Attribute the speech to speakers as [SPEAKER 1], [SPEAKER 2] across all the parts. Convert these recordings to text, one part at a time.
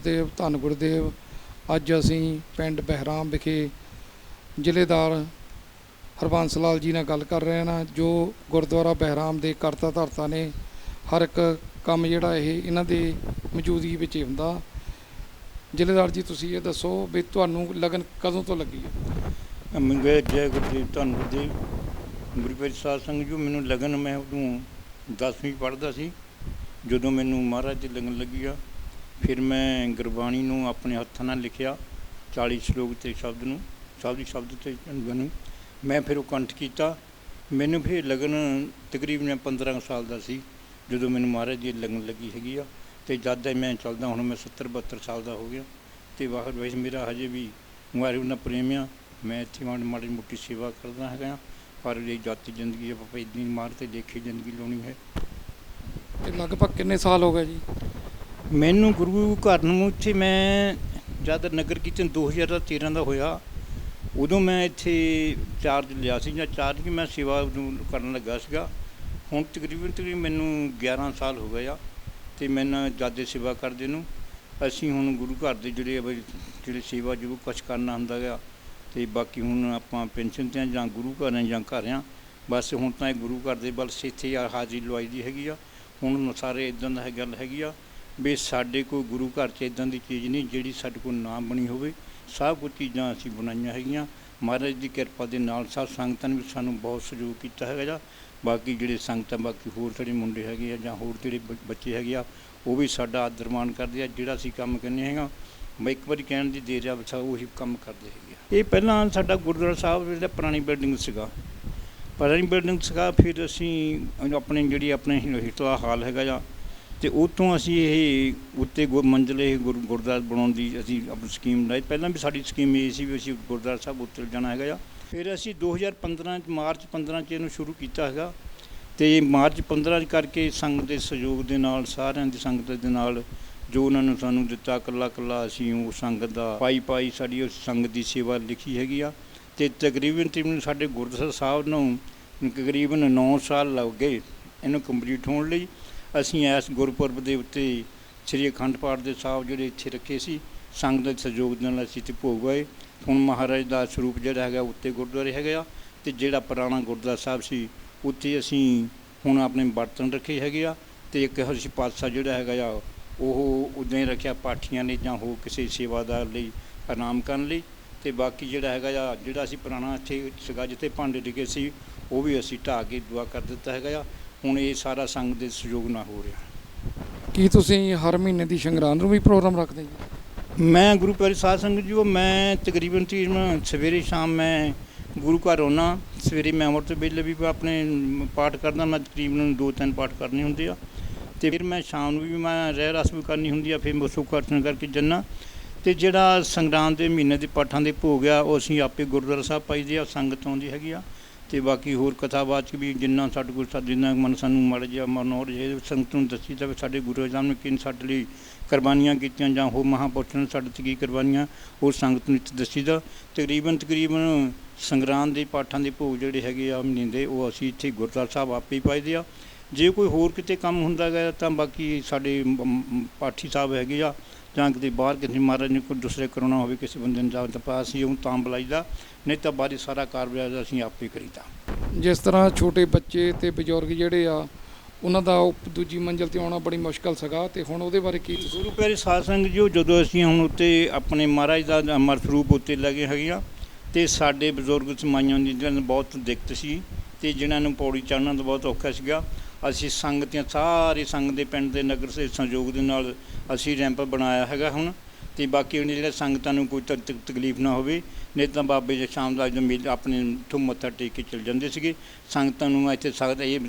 [SPEAKER 1] ਗੁਰਦੇਵ, ਧੰਨ ਗੁਰਦੇਵ। ਅੱਜ ਅਸੀਂ ਪਿੰਡ ਬਹਿਰਾਮ ਵਿਖੇ ਜ਼ਿਲ੍ਹੇਦਾਰ ਹਰਬੰਸ ਲਾਲ ਜੀ ਨਾਲ ਗੱਲ ਕਰ ਰਹੇ ਹਾਂ, ਜੋ ਗੁਰਦੁਆਰਾ ਬਹਿਰਾਮ ਦੇ ਕਰਤਾ ਧਰਤਾ ਨੇ। ਹਰ ਇੱਕ ਕੰਮ ਜਿਹੜਾ ਇਹ ਇਹਨਾਂ ਦੇ ਮੌਜੂਦਗੀ ਵਿੱਚ ਹੀ ਹੁੰਦਾ। ਜ਼ਿਲ੍ਹੇਦਾਰ ਜੀ, ਤੁਸੀਂ ਇਹ ਦੱਸੋ ਵੀ ਤੁਹਾਨੂੰ ਲਗਨ ਕਦੋਂ ਤੋਂ ਲੱਗੀ ਹੈ?
[SPEAKER 2] ਮੰਗੇ ਜੈ ਗੁਰਦੇਵ, ਧੰਨ ਗੁਰਦੇਵ। ਗੁਰਪ੍ਰੀਤ ਪਿਆਰੇ ਸਾਧ ਸੰਗਤ ਜੀ ਮੈਨੂੰ ਲਗਨ ਮੈਂ ਉਦੋਂ 10ਵੀਂ ਪੜ੍ਹਦਾ ਸੀ, ਜਦੋਂ ਮੈਨੂੰ ਮਹਾਰਾਜ ਦੀ ਲਗਨ ਲੱਗੀ ਆ। ਫਿਰ ਮੈਂ ਗੁਰਬਾਣੀ ਨੂੰ ਆਪਣੇ ਹੱਥਾਂ ਨਾਲ ਲਿਖਿਆ 40 ਸ਼ਲੋਕ ਤੇ ਸ਼ਬਦ ਨੂੰ ਸ਼ਬਦੀ ਸ਼ਬਦ ਤੇ ਨੂੰ। ਮੈਂ ਫਿਰ ਉਹ ਕੰਠ ਕੀਤਾ। ਮੈਨੂੰ ਫਿਰ ਲਗਨ ਤਕਰੀਬਨ 15 ਕੁ ਸਾਲ ਦਾ ਸੀ, ਜਦੋਂ ਮੈਨੂੰ ਮਹਾਰਾਜ ਦੀ ਲਗਨ ਲੱਗੀ ਹੈਗੀ ਆ। ਤੇ ਜਦ ਦਾ ਮੈਂ ਚੱਲਦਾ, ਹੁਣ ਮੈਂ 70 72 ਸਾਲ ਦਾ ਹੋ ਗਿਆ। ਤੇ ਬਾਹਰ ਵੈਸੇ ਮੇਰਾ ਹਜੇ ਵੀ ਮੁਹਾਰੇ ਉਹਨਾਂ ਪ੍ਰੇਮ ਮੈਂ ਇੱਥੇ ਮਾੜੀ ਮੋਟੀ ਸੇਵਾ ਕਰਦਾ ਹੈਗਾ ਪਰ ਇਹ ਜਾਤੀ ਜ਼ਿੰਦਗੀ ਆਪਾਂ ਇਦਾਂ ਮਾਰ ਤੇ ਦੇਖੀ ਜ਼ਿੰਦਗੀ ਲਾਉਣੀ ਹੈ।
[SPEAKER 1] ਤੇ ਲਗਭਗ ਕਿੰਨੇ ਸਾਲ ਹੋ ਗਏ ਜੀ?
[SPEAKER 2] ਮੈਨੂੰ ਗੁਰੂ ਘਰ ਨੂੰ ਇੱਥੇ ਮੈਂ ਜਦ ਨਗਰ ਕੀਰਤਨ 2013 ਦਾ ਹੋਇਆ, ਉਦੋਂ ਮੈਂ ਇੱਥੇ ਚਾਰਜ ਲਿਆ ਸੀ, ਜਾਂ ਚਾਰਜ ਕਿ ਮੈਂ ਸੇਵਾ ਨੂੰ ਕਰਨ ਲੱਗਾ ਸੀਗਾ। ਹੁਣ ਤਕਰੀਬਨ ਤਕਰੀਬਨ ਮੈਨੂੰ 11 ਸਾਲ ਹੋ ਗਏ ਆ ਤੇ ਮੈਨੂੰ ਜਾਦੇ ਸੇਵਾ ਕਰਦੇ ਨੂੰ, ਅਸੀਂ ਹੁਣ ਗੁਰੂ ਘਰ ਦੇ ਜਿਹੜੇ ਜਿਹੜੇ ਸੇਵਾ ਜੋ ਕੁਛ ਕਰਨਾ ਹੁੰਦਾ ਗਿਆ ਤੇ ਬਾਕੀ ਹੁਣ ਆਪਾਂ ਪੈਨਸ਼ਨ ਤੇ ਜਾਂ ਗੁਰੂ ਘਰ ਆ ਜਾਂ ਘਰ ਆ, ਬਸ ਹੁਣ ਤਾਂ ਇਹ ਗੁਰੂ ਘਰ ਦੇ ਬਲ ਸਿੱਥੇ ਆ, ਹਾਜ਼ਰੀ ਲਵਾਈ ਦੀ ਹੈਗੀ ਆ। ਹੁਣ ਸਾਰੇ ਇਦਾਂ ਦਾ ਹੈ ਗੱਲ ਹੈਗੀ ਆ ਵੀ ਸਾਡੇ ਕੋਈ ਗੁਰੂ ਘਰ 'ਚ ਇਦਾਂ ਦੀ ਚੀਜ਼ ਨਹੀਂ ਜਿਹੜੀ ਸਾਡੇ ਕੋਲ ਨਾ ਬਣੀ ਹੋਵੇ। ਸਭ ਕੁਝ ਚੀਜ਼ਾਂ ਅਸੀਂ ਬਣਾਈਆਂ ਹੈਗੀਆਂ। ਮਹਾਰਾਜ ਦੀ ਕਿਰਪਾ ਦੇ ਨਾਲ ਸਭ ਸੰਗਤਾਂ ਨੇ ਵੀ ਸਾਨੂੰ ਬਹੁਤ ਸਹਿਯੋਗ ਕੀਤਾ ਹੈਗਾ ਜਾਂ ਬਾਕੀ ਜਿਹੜੇ ਸੰਗਤਾਂ, ਬਾਕੀ ਹੋਰ ਸਾਡੇ ਮੁੰਡੇ ਹੈਗੇ ਆ ਜਾਂ ਹੋਰ ਜਿਹੜੇ ਬ- ਬੱਚੇ ਹੈਗੇ ਆ, ਉਹ ਵੀ ਸਾਡਾ ਆਦਰ ਮਾਣ ਕਰਦੇ ਆ। ਜਿਹੜਾ ਅਸੀਂ ਕੰਮ ਕਰਨੇ ਹੈਗਾ ਮੈਂ ਇੱਕ ਵਾਰੀ ਕਹਿਣ ਦੀ ਦੇਰ ਆ ਬਸਾ ਉਹੀ ਕੰਮ ਕਰਦੇ ਹੈਗੇ ਆ। ਇਹ ਪਹਿਲਾਂ ਸਾਡਾ ਗੁਰਦੁਆਰਾ ਸਾਹਿਬ ਜਿਹੜਾ ਪੁਰਾਣੀ ਬਿਲਡਿੰਗ ਸੀਗਾ। ਪੁਰਾਣੀ ਬਿਲਡਿੰਗ ਸੀਗਾ, ਫਿਰ ਅਸੀਂ ਆਪਣੇ ਜਿਹੜੀ ਆਪਣੇ ਹਿਟਲਾ ਹਾਲ ਹੈਗਾ ਜਾਂ ਤੇ ਉਤੋਂ ਅਸੀਂ ਇਹ ਉੱਤੇ ਗੁਰ ਇਹ ਗੁਰ ਗੁਰਦੁਆਰਾ ਬਣਾਉਣ ਦੀ ਅਸੀਂ ਆਪਣੀ ਸਕੀਮ ਲਾਈ ਪਹਿਲਾਂ ਵੀ ਸਾਡੀ ਸਕੀਮ ਇਹ ਸੀ ਵੀ ਅਸੀਂ ਗੁਰਦੁਆਰਾ ਸਾਹਿਬ ਉੱਤੇ ਜਾਣਾ ਹੈਗਾ ਆ। ਫਿਰ ਅਸੀਂ 2015 ਚ ਮਾਰਚ 15 ਚ ਇਹਨੂੰ ਸ਼ੁਰੂ ਕੀਤਾ ਹੈਗਾ। ਤੇ ਮਾਰਚ 15 ਚ ਕਰਕੇ ਸੰਗਤ ਦੇ ਸਹਿਯੋਗ ਦੇ ਨਾਲ, ਸਾਰਿਆਂ ਦੀ ਸੰਗਤ ਦੇ ਨਾਲ ਜੋ ਉਹਨਾਂ ਨੂੰ ਸਾਨੂੰ ਦਿੱਤਾ ਕੱਲਾ ਕੱਲਾ ਅਸੀਂ ਉਹ ਸੰਗਤ ਦਾ ਪਾਈ ਪਾਈ ਸਾਡੀ ਉਸ ਸੰਗਤ ਦੀ ਸੇਵਾ ਲਿਖੀ ਹੈਗੀ ਆ। ਤੇ ਤਕਰੀਬਨ ਤਕਰੀਬਨ ਸਾਡੇ ਗੁਰਦੁਆਰਾ ਸਾਹਿਬ ਨੂੰ ਤਕਰੀਬਨ 9 ਸਾਲ ਲੱਗ ਗਏ ਇਹਨੂੰ ਕੰਪਲੀਟ ਹੋਣ ਲਈ। ਅਸੀਂ ਇਸ ਗੁਰਪੁਰਬ ਦੇ ਉੱਤੇ ਸ੍ਰੀ ਅਖੰਡ ਪਾਠ ਦੇ ਸਾਹਿਬ ਜਿਹੜੇ ਇੱਥੇ ਰੱਖੇ ਸੀ, ਸੰਗਤ ਦੇ ਸਹਿਯੋਗ ਦੇ ਨਾਲ ਅਸੀਂ ਤੇ ਭੋਗ ਗਏ ਹੁਣ ਮਹਾਰਾਜ ਦਾ ਸਰੂਪ ਜਿਹੜਾ ਹੈਗਾ ਉੱਤੇ ਗੁਰਦੁਆਰੇ ਹੈਗਾ ਆ ਤੇ ਜਿਹੜਾ ਪੁਰਾਣਾ ਗੁਰਦੁਆਰਾ ਸਾਹਿਬ ਸੀ, ਉੱਥੇ ਅਸੀਂ ਹੁਣ ਆਪਣੇ ਬਰਤਨ ਰੱਖੇ ਹੈਗੇ ਆ ਤੇ ਇੱਕ ਹਰਸ਼ ਪਾਤਸ਼ਾਹ ਜਿਹੜਾ ਹੈਗਾ ਆ, ਉਹ ਉਦਾਂ ਹੀ ਰੱਖਿਆ ਪਾਠੀਆਂ ਨੇ ਜਾਂ ਹੋਰ ਕਿਸੇ ਸੇਵਾਦਾਰ ਲਈ ਆਰਾਮ ਕਰਨ ਲਈ ਤੇ ਬਾਕੀ ਜਿਹੜਾ ਹੈਗਾ ਆ, ਜਿਹੜਾ ਅਸੀਂ ਪੁਰਾਣਾ ਇੱਥੇ ਸੀਗਾ ਜਿੱਥੇ ਭਾਂਡੇ ਡਿੱਗੇ ਸੀ, ਉਹ ਵੀ ਅਸੀਂ ਢਾਹ ਕੇ ਦੁਆ ਕਰ ਦਿੱਤਾ ਹੈਗਾ ਆ। ਹੁਣ ਇਹ ਸਾਰਾ ਸੰਗਤ ਦੇ ਸਹਿਯੋਗ ਨਾਲ ਹੋ ਰਿਹਾ।
[SPEAKER 1] ਕੀ ਤੁਸੀਂ ਹਰ ਮਹੀਨੇ ਦੀ ਸੰਗਰਾਂਦ ਨੂੰ ਵੀ ਪ੍ਰੋਗਰਾਮ ਰੱਖਦੇ ਜੀ?
[SPEAKER 2] ਮੈਂ ਗੁਰੂ ਪਿਆਰੇ ਸਾਧ ਸੰਗਤ ਜੀ ਉਹ ਮੈਂ ਤਕਰੀਬਨ ਤਕਰੀਬਨ ਸਵੇਰੇ ਸ਼ਾਮ ਮੈਂ ਗੁਰੂ ਘਰ ਆਉਣਾ ਸਵੇਰੇ ਮੈਂ ਅੰਮ੍ਰਿਤ ਵੇਲੇ ਵੀ ਆਪਣੇ ਪਾਠ ਕਰਦਾ ਮੈਂ ਤਕਰੀਬਨ ਦੋ ਤਿੰਨ ਪਾਠ ਕਰਨੇ ਹੁੰਦੇ ਆ। ਤੇ ਫਿਰ ਮੈਂ ਸ਼ਾਮ ਨੂੰ ਵੀ ਮੈਂ ਰਹਿ ਰਸ ਵੀ ਕਰਨੀ ਹੁੰਦੀ ਆ ਫਿਰ ਮੈਂ ਸੁੱਖ ਅਰਚਨ ਕਰਕੇ ਜੰਨਾ। ਤੇ ਜਿਹੜਾ ਸੰਗਰਾਂਦ ਦੇ ਮਹੀਨੇ ਦੇ ਪਾਠਾਂ ਦੇ ਭੋਗ ਆ ਉਹ ਅਸੀਂ ਆਪੇ ਗੁਰਦੁਆਰਾ ਸਾਹਿਬ ਪਾਈਦੇ ਆ ਸੰਗਤ ਆਉਂਦੀ ਹੈਗੀ ਆ। ਤੇ ਬਾਕੀ ਹੋਰ ਕਥਾਵਾਚਕ ਵੀ ਜਿੰਨਾ ਸਾਡੇ ਕੋਲ ਸਾ- ਜਿੰਨਾ ਮਨ ਸਾਨੂੰ ਮੜ ਜਾ ਮਨ ਹੋਰ ਜੇ ਸੰਗਤ ਨੂੰ ਦੱਸੀ ਤਾਂ ਸਾਡੇ ਗੁਰੂ ਸਾਹਿਬ ਨੇ ਕਿੰਨ ਸਾਡੇ ਲਈ ਕੁਰਬਾਨੀਆਂ ਕੀਤੀਆਂ ਜਾਂ ਹੋਰ ਮਹਾਂਪੁਰਸ਼ਾਂ ਨੇ ਸਾਡੇ ਤੇ ਕੀ ਕੁਰਬਾਨੀਆਂ, ਉਹ ਸੰਗਤ ਨੂੰ ਇੱਥੇ ਦੱਸੀਦਾ ਤਕਰੀਬਨ ਤਕਰੀਬਨ ਸੰਗਰਾਂਦ ਦੇ ਪਾਠਾਂ ਦੇ ਭੋਗ ਜਿਹੜੇ ਹੈਗੇ ਆ ਮਹੀਨੇ ਦੇ, ਉਹ ਅਸੀਂ ਇੱਥੇ ਗੁਰਦੁਆਰਾ ਸਾਹਿਬ ਆਪੇ ਹੀ ਪਾਈਦੇ ਆ। ਜੇ ਕੋਈ ਹੋਰ ਕਿਤੇ ਕੰਮ ਹੁੰਦਾ ਗਿਆ ਤਾਂ ਬਾਕੀ ਸਾਡੇ ਪਾਠੀ ਸਾਹਿਬ ਹੈਗੇ ਆ ਜਾਂ ਕਿਤੇ ਬਾਹਰ ਕਿਸੇ ਮਹਾਰਾਜ ਨੇ ਕੋਈ ਦੂਸਰੇ ਕਰਾਉਣਾ ਹੋਵੇ ਕਿਸੇ ਬੰਦੇ ਨੂੰ ਜਾਂ ਤਾਂ ਅਸੀਂ ਉਹ ਤਾਂ ਬੁਲਾਈਦਾ ਨਹੀਂ ਤਾਂ ਬਾਰੀ ਸਾਰਾ ਕਾਰਜ ਅਸੀਂ ਆਪੇ ਕਰੀਦਾ।
[SPEAKER 1] ਜਿਸ ਤਰ੍ਹਾਂ ਛੋਟੇ ਬੱਚੇ ਤੇ ਬਜ਼ੁਰਗ ਜਿਹੜੇ ਆ ਉਹਨਾਂ ਦਾ ਉਹ ਦੂਜੀ ਮੰਜ਼ਿਲ ਤੇ ਆਉਣਾ ਬੜੀ ਮੁਸ਼ਕਲ ਸੀਗਾ ਤੇ ਹੁਣ ਉਹਦੇ ਬਾਰੇ ਕੀ
[SPEAKER 2] ਗੁਰੂ ਪਿਆਰੇ ਸਾਧ ਸੰਗਤ ਜੀ ਜਦੋਂ ਅਸੀਂ ਹੁਣ ਉੱਤੇ ਆਪਣੇ ਮਹਾਰਾਜ ਦਾ ਅਮਰ ਸਰੂਪ ਉੱਤੇ ਲੱਗੇ ਹੈਗੀਆਂ ਤੇ ਸਾਡੇ ਬਜ਼ੁਰਗ ਸਮਾਈਆਂ ਦੀ ਬਹੁਤ ਦਿੱਕਤ ਸੀ ਤੇ ਜਿਨ੍ਹਾਂ ਨੂੰ ਪੌੜੀ ਚੜ੍ਹਨਾ ਤਾਂ ਬਹੁਤ ਔਖਾ ਸੀਗਾ ਅਸੀਂ ਸੰਗਤੀਆਂ ਸਾਰੇ ਸੰਗਤ ਦੇ ਪਿੰਡ ਦੇ ਨਗਰ ਸੇ ਸੰਯੋਗ ਦੇ ਨਾਲ ਅਸੀਂ ਰੈਂਪ ਬਣਾਇਆ ਹੈਗਾ ਹੁਣ ਤੇ ਬਾਕੀ ਉਹਨਾਂ ਜਿਹੜੇ ਸੰਗਤਾਂ ਨੂੰ ਕੋਈ ਤਕ- ਤਕ- ਤਕਲੀਫ ਨਾ ਹੋਵੇ, ਨਹੀਂ ਤਾਂ ਬਾਬੇ ਜੀ ਸ਼ਾਮ ਦਾ ਜਦੋਂ ਮੇਲ ਆਪਣੇ ਤੋਂ ਮੱਥਾ ਟੇਕ ਕੇ ਚਲ ਜਾਂਦੇ ਸੀਗੇ। ਸੰਗਤਾਂ ਨੂੰ ਇੱਥੇ ਸੰਗਤ ਇਹ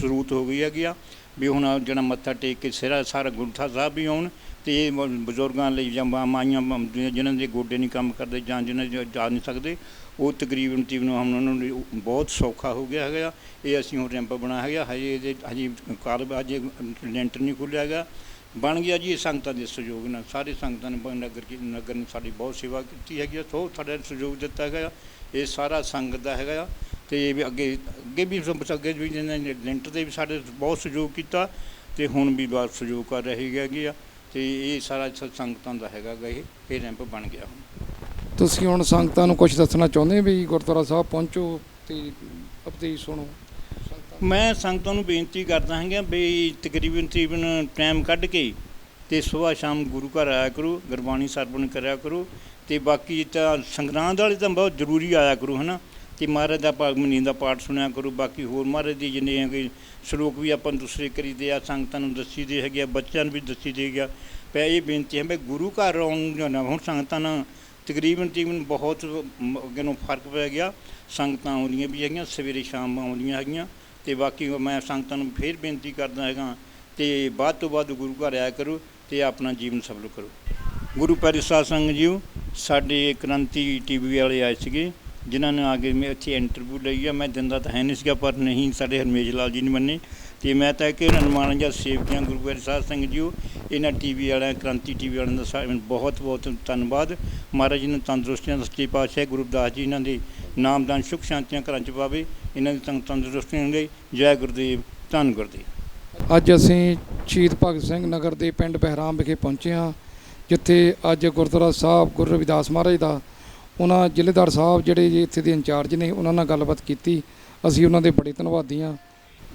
[SPEAKER 2] ਸਰੂਤ ਹੋ ਗਈ ਹੈਗੀ ਆ ਵੀ ਹੁਣ ਜਿਹੜਾ ਮੱਥਾ ਟੇਕ ਕੇ ਸਿਰਾ ਸਾਰਾ ਗੁਰਥਾ ਸਾਹਿਬ ਵੀ ਆਉਣ ਤੇ ਇਹ ਬਜ਼ੁਰਗਾਂ ਲਈ ਜਾਂ ਮਾ- ਮਾਈਆਂ ਮ- ਜਿਨ੍ਹਾਂ ਦੇ ਗੋਡੇ ਨਹੀਂ ਕੰਮ ਕਰਦੇ ਜਾਂ ਜਿਨ੍ਹਾਂ ਜਾ ਨਹੀਂ ਸਕਦੇ ਉਹ ਤਕਰੀਬਨ ਤਕਰੀਬਨ ਹੁਣ ਉਹਨਾਂ ਨੂੰ ਬਹੁਤ ਸੌਖਾ ਹੋ ਗਿਆ ਹੈਗਾ। ਇਹ ਅਸੀਂ ਹੁਣ ਰੈਂਪ ਬਣਾ ਹੈਗਾ। ਹਜੇ ਇਹਦੇ, ਹਜੇ ਕਾਰ ਹਜੇ ਲੈਂਟਰ ਨਹੀਂ ਖੁੱਲਿਆ ਹੈਗਾ। ਬਣ ਗਿਆ ਜੀ, ਇਹ ਸੰਗਤਾਂ ਦੇ ਸਹਿਯੋਗ ਨਾਲ। ਸਾਰੇ ਸੰਗਤਾਂ ਨੇ ਬ- ਨਗਰ ਕੀ, ਨਗਰ ਨੇ ਸਾਡੀ ਬਹੁਤ ਸੇਵਾ ਕੀਤੀ ਹੈਗੀ। ਆ ਸੋ ਸਾਡਾ ਸਹਿਯੋਗ ਦਿੱਤਾ ਹੈਗਾ। ਇਹ ਸਾਰਾ ਸੰਗਤ ਦਾ ਹੈਗਾ। ਆ ਤੇ ਇਹ ਵੀ ਅੱਗੇ ਅੱਗੇ ਵੀ ਅੱਗੇ ਵੀ ਜਿਹਨਾਂ ਨੇ ਲੈਂਟਰ ਦੇ ਵੀ ਸਾਡੇ ਬਹੁਤ ਸਹਿਯੋਗ ਕੀਤਾ। ਤੇ ਹੁਣ ਵੀ ਬਹੁਤ ਸਹਿਯੋਗ ਕਰ ਰਹੇ ਹੈਗੇ ਆ। ਤੇ ਇਹ ਸਾਰਾ ਸੰਗਤਾਂ ਦਾ ਹੈਗਾ ਗਾ ਇਹ। ਇਹ ਰੈਂਪ ਬਣ ਗਿਆ ਹੁਣ।
[SPEAKER 1] ਤੁਸੀਂ ਹੁਣ ਸੰਗਤਾਂ ਨੂੰ ਕੁਝ ਦੱਸਣਾ ਚਾਹੁੰਦੇ ਵੀ ਗੁਰਦੁਆਰਾ ਸਾਹਿਬ ਪਹੁੰਚੋ ਤੇ ਉਪਦੇਸ਼ ਸੁਣੋ?
[SPEAKER 2] ਮੈਂ ਸੰਗਤਾਂ ਨੂੰ ਬੇਨਤੀ ਕਰਦਾ ਹਾਂਗਾ ਵੀ ਤਕਰੀਬਨ ਤਕਰੀਬਨ ਟਾਈਮ ਕੱਢ ਕੇ ਤੇ ਸਵੇਰ ਸ਼ਾਮ ਗੁਰੂ ਘਰ ਆਇਆ ਕਰੋ, ਗੁਰਬਾਣੀ ਸਰਵਣ ਕਰਿਆ ਕਰੋ ਤੇ ਬਾਕੀ ਤਾਂ ਸੰਗਰਾਂਦ ਵਾਲੇ ਤਾਂ ਬਹੁਤ ਜ਼ਰੂਰੀ ਆਇਆ ਕਰੋ, ਹਨਾ? ਤੇ ਮਹਾਰਾਜ ਦਾ ਭਾਗ ਮਨੀ ਦਾ ਪਾਠ ਸੁਣਿਆ ਕਰੋ, ਬਾਕੀ ਹੋਰ ਮਹਾਰਾਜ ਦੀ ਜਿੰਨੇ ਹੈਗੇ ਸ਼ਲੋਕ ਵੀ ਆਪਾਂ ਨੂੰ ਦੂਸਰੇ ਕਰੀਦੇ ਆ, ਸੰਗਤਾਂ ਨੂੰ ਦੱਸੀ ਦੇ ਹੈਗੇ ਆ, ਬੱਚਿਆਂ ਨੂੰ ਵੀ ਦੱਸੀ ਦੇ ਗਿਆ ਪੈ ਇਹ ਬੇਨਤੀ ਹੈ ਵੀ ਗੁਰੂ ਘਰ ਆਉਣ ਜੋ ਨਾ, ਹੁਣ ਸੰਗਤਾਂ ਨਾਲ ਤਕਰੀਬਨ ਤਕਰੀਬਨ ਬਹੁਤ ਮ- ਅੱਗੇ ਨੂੰ ਫ਼ਰਕ ਪੈ ਗਿਆ। ਸੰਗਤਾਂ ਆਉਂਦੀਆਂ ਵੀ ਹੈਗੀਆਂ, ਸਵੇਰੇ ਸ਼ਾਮ ਆਉਂਦੀਆਂ ਹੈਗੀਆਂ ਤੇ ਬਾਕੀ ਮੈਂ ਸੰਗਤਾਂ ਨੂੰ ਫੇਰ ਬੇਨਤੀ ਕਰਦਾ ਹੈਗਾ ਤੇ ਵੱਧ ਤੋਂ ਵੱਧ ਗੁਰੂ ਘਰ ਆਇਆ ਕਰੋ ਤੇ ਆਪਣਾ ਜੀਵਨ ਸਫਲ ਕਰੋ। ਗੁਰੂ ਪਿਆਰੇ ਸਾਧ ਸੰਗਤ ਜੀਓ, ਸਾਡੇ ਕ੍ਰਾਂਤੀ ਟੀਵੀ ਵਾਲੇ ਆਏ ਸੀਗੇ, ਜਿਨ੍ਹਾਂ ਨੇ ਆ ਕੇ ਮੈਂ ਇੱਥੇ ਇੰਟਰਵਿਊ ਲਈ ਆ। ਮੈਂ ਦਿੰਦਾ ਤਾਂ ਹੈ ਨਹੀਂ ਸੀਗਾ, ਪਰ ਨਹੀਂ, ਸਾਡੇ ਹਰਮੇਸ਼ ਲਾਲ ਜੀ ਨੇ ਮੰਨੇ। ਤੇ ਮੈਂ ਤਾਂ ਕਿ ਹਨੂੰਮਾਨ ਜਾਂ ਸੇਵਕੀਆਂ ਗੁਰੂ ਪਿਆਰੇ ਸਾਧ ਸੰਗਤ ਜੀਓ ਇਹਨਾਂ ਟੀਵੀ ਵਾਲਿਆਂ, ਕ੍ਰਾਂਤੀ ਟੀਵੀ ਵਾਲਿਆਂ ਦਾ ਸਾ- ਬਹੁਤ ਬਹੁਤ ਧੰਨਵਾਦ। ਮਹਾਰਾਜ ਜੀ ਨੂੰ ਤੰਦਰੁਸਤੀਆਂ ਦਾ ਸੱਚੇ ਪਾਤਸ਼ਾਹ ਗੁਰੂ ਜੀ ਇਹਨਾਂ ਦੇ ਨਾਮਦਾਨ ਸੁਖ ਸ਼ਾਂਤੀਆਂ ਘਰਾਂ ਚ ਪਾਵੇ। ਇਹਨਾਂ ਦੀ ਤੰਗ ਤੰਦਰੁਸਤੀਆਂ ਲਈ ਜੈ ਗੁਰਦੇਵ, ਧੰਨ ਗੁਰਦੇਵ।
[SPEAKER 1] ਅੱਜ ਅਸੀਂ ਸ਼ਹੀਦ ਭਗਤ ਸਿੰਘ ਨਗਰ ਦੇ ਪਿੰਡ ਬਹਿਰਾਮ ਵਿਖੇ ਪਹੁੰਚੇ ਹਾਂ, ਜਿੱਥੇ ਅੱਜ ਗੁਰਦੁਆਰਾ ਸਾਹਿਬ ਗੁਰੂ ਰਵਿਦਾਸ ਮਹਾਰਾਜ ਦਾ, ਉਹਨਾਂ ਜ਼ਿਲ੍ਹੇਦਾਰ ਸਾਹਿਬ ਜਿਹੜੇ ਇੱਥੇ ਦੇ ਇੰਚਾਰਜ ਨੇ, ਉਹਨਾਂ ਨਾਲ ਗੱਲਬਾਤ ਕੀਤੀ। ਅਸੀਂ ਉਹਨਾਂ ਦੇ ਬੜੇ ਧੰਨਵਾਦੀ ਹਾਂ।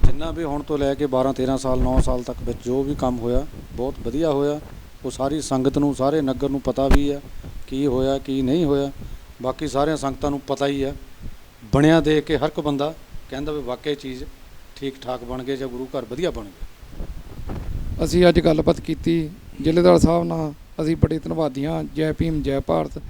[SPEAKER 3] ਜਿੰਨਾ ਵੀ ਹੁਣ ਤੋਂ ਲੈ ਕੇ 12 13 ਸਾਲ 9 ਸਾਲ ਤੱਕ ਵਿੱਚ ਜੋ ਵੀ ਕੰਮ ਹੋਇਆ, ਬਹੁਤ ਵਧੀਆ ਹੋਇਆ। ਉਹ ਸਾਰੀ ਸੰਗਤ ਨੂੰ, ਸਾਰੇ ਨਗਰ ਨੂੰ ਪਤਾ ਵੀ ਹੈ ਕੀ ਹੋਇਆ, ਕੀ ਨਹੀਂ ਹੋਇਆ। ਬਾਕੀ ਸਾਰਿਆਂ ਸੰਗਤਾਂ ਨੂੰ ਪਤਾ ਹੀ ਹੈ। ਬਣਿਆ ਦੇਖ ਕੇ ਹਰ ਇੱਕ ਬੰਦਾ ਕਹਿੰਦਾ ਵੀ ਵਾਕਿਆ ਚੀਜ਼ ਠੀਕ ਠਾਕ ਬਣ ਗਏ ਜਾਂ ਗੁਰੂ ਘਰ ਵਧੀਆ ਬਣ ਗਿਆ।
[SPEAKER 1] ਅਸੀਂ ਅੱਜ ਗੱਲਬਾਤ ਕੀਤੀ। ਜ਼ਿਲ੍ਹੇਦਾਰ ਸਾਹਿਬ ਨਾਲ ਅਸੀਂ ਬੜੇ ਧੰਨਵਾਦੀ ਹਾਂ। ਜੈ ਭੀਮ, ਜੈ ਭਾਰਤ।